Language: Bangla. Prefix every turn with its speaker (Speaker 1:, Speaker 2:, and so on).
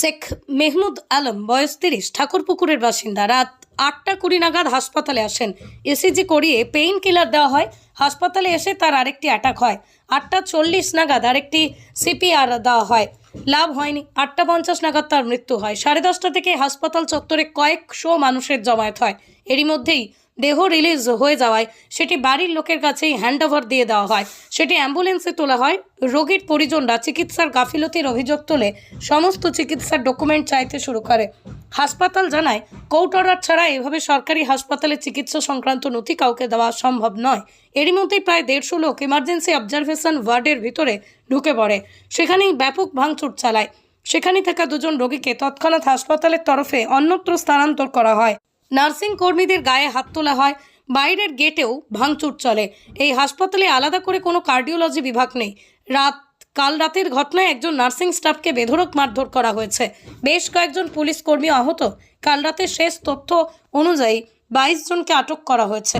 Speaker 1: শেখ মেহমুদ আলম, বয়স তিরিশ, ঠাকুরপুকুরের বাসিন্দা। রাত আটটা কুড়ি নাগাদ হাসপাতালে আসেন। এসিজি করিয়ে পেইন কিলার দেওয়া হয়। হাসপাতালে এসে তার আরেকটি অ্যাটাক হয়। আটটা চল্লিশ নাগাদ আরেকটি সিপিআর দেওয়া হয়। লাভ হয়নি। আটটা পঞ্চাশ নাগাদ তার মৃত্যু হয়। সাড়ে দশটা থেকে হাসপাতাল চত্বরে কয়েকশো মানুষের জমায়েত হয়। এরই মধ্যেই দেহ রিলিজ হয়ে যাওয়ায় সেটি বাড়ির লোকের কাছেই হ্যান্ডওভার দিয়ে দেওয়া হয়। সেটি অ্যাম্বুলেন্সে তোলা হয়। রোগীর পরিজনরা চিকিৎসার গাফিলতির অভিযোগ তুলে। সমস্ত চিকিৎসার ডকুমেন্ট চাইতে শুরু করে। হাসপাতাল জানায় কোর্ট অর্ডার ছাড়া এভাবে সরকারি হাসপাতালে চিকিৎসা সংক্রান্ত নথি কাউকে দেওয়া সম্ভব নয়। এরই মধ্যেই প্রায় দেড়শো লোক ইমার্জেন্সি অবজারভেশন ওয়ার্ডের ভিতরে ঢুকে পড়ে। সেখানেই ব্যাপক ভাঙচুর চালায়। সেখানে থাকা দুজন রোগীকে তৎক্ষণাৎ হাসপাতালের তরফে অন্যত্র স্থানান্তর করা হয়। নার্সিং কর্মীদের গায়ে হাত তোলা হয়। বাইরের গেটেও ভাঙচুর চলে। এই হাসপাতালে আলাদা করে কোনো কার্ডিওলজি বিভাগ নেই। রাত, কাল রাতের ঘটনায় একজন নার্সিং স্টাফকে বেধরক মারধর করা হয়েছে। বেশ কয়েকজন পুলিশ কর্মী আহত। কাল রাতের শেষ তথ্য অনুযায়ী বাইশ জনকে আটক করা হয়েছে।